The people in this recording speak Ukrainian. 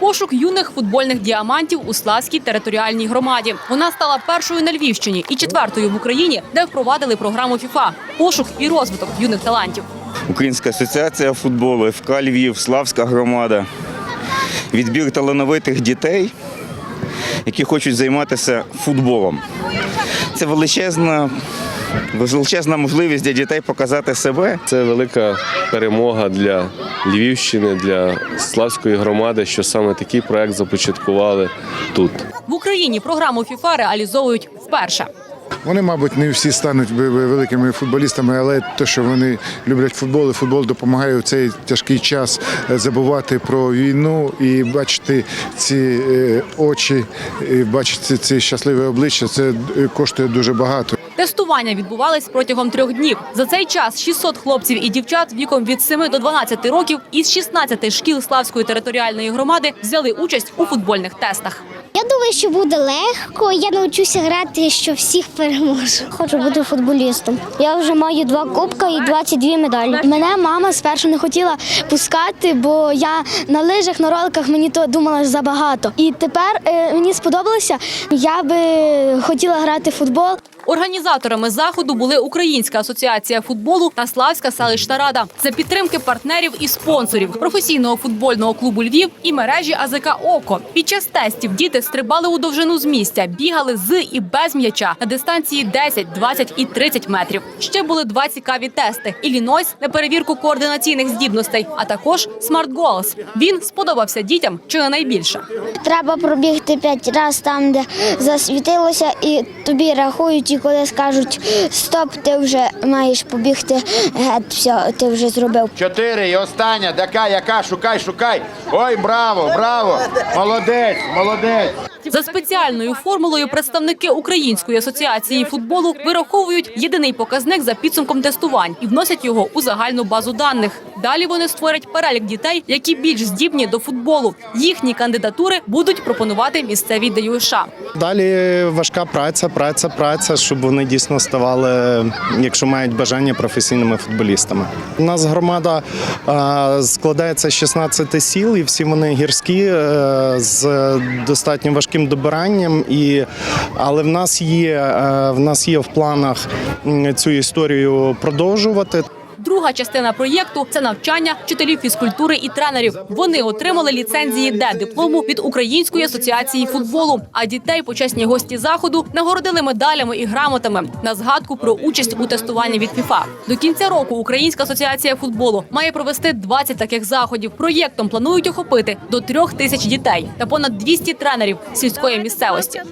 Пошук юних футбольних діамантів у Славській територіальній громаді. Вона стала першою на Львівщині і четвертою в Україні, де впровадили програму ФІФА пошук і розвиток юних талантів. Українська асоціація футболу, ФК Львів, Славська громада. Відбір талановитих дітей, які хочуть займатися футболом. Це величезна, величезна можливість для дітей показати себе. Це велика перемога для Львівщини, для Славської громади, що саме такий проект започаткували тут. В Україні програму ФІФА реалізовують вперше. Вони, мабуть, не всі стануть великими футболістами, але те, що вони люблять футбол, і футбол допомагає в цей тяжкий час е, забувати про війну і бачити ці е, очі, і бачити ці щасливі обличчя. Це е, коштує дуже багато. Тестування відбувались протягом трьох днів. За цей час 600 хлопців і дівчат віком від 7 до 12 років із 16 шкіл Славської територіальної громади взяли участь у футбольних тестах. Я думаю, що буде легко. Я навчуся грати, що всіх переможу. Хочу бути футболістом. Я вже маю два кубка і 22 медалі. Мене мама спершу не хотіла пускати, бо я на лижах, на роликах мені то думала забагато. І тепер е, мені сподобалося. Я би хотіла грати в футбол. Організаторами заходу були Українська асоціація футболу та Славська селищна рада за підтримки партнерів і спонсорів професійного футбольного клубу Львів і мережі АЗК Око. Під час тестів діти стрибали у довжину з місця, бігали з і без м'яча на дистанції 10, 20 і 30 метрів. Ще були два цікаві тести: Іллінойс на перевірку координаційних здібностей, а також Смарт Голос. Він сподобався дітям чи не найбільше. Треба пробігти п'ять разів там, де засвітилося, і тобі рахують, і коли скажуть стоп, ти вже маєш побігти геть, все, ти вже зробив. Чотири і остання, така, яка, шукай, шукай. Ой, браво, браво! Молодець, молодець. За спеціальною формулою представники Української асоціації футболу вираховують єдиний показник за підсумком тестувань і вносять його у загальну базу даних. Далі вони створять перелік дітей, які більш здібні до футболу. Їхні кандидатури будуть пропонувати місцеві ДЮШ. Далі важка праця, праця, праця, щоб вони дійсно ставали, якщо мають бажання, професійними футболістами. У нас громада складається з 16 сіл, і всі вони гірські е, з достатньо важким добиранням. І, але в нас є е, в нас є в планах цю історію продовжувати. Друга частина проєкту це навчання вчителів фізкультури і тренерів. Вони отримали ліцензії Д диплому від Української асоціації футболу. А дітей, почесні гості заходу, нагородили медалями і грамотами на згадку про участь у тестуванні від ФІФА. До кінця року Українська асоціація футболу має провести 20 таких заходів. Проєктом планують охопити до трьох тисяч дітей та понад 200 тренерів сільської місцевості.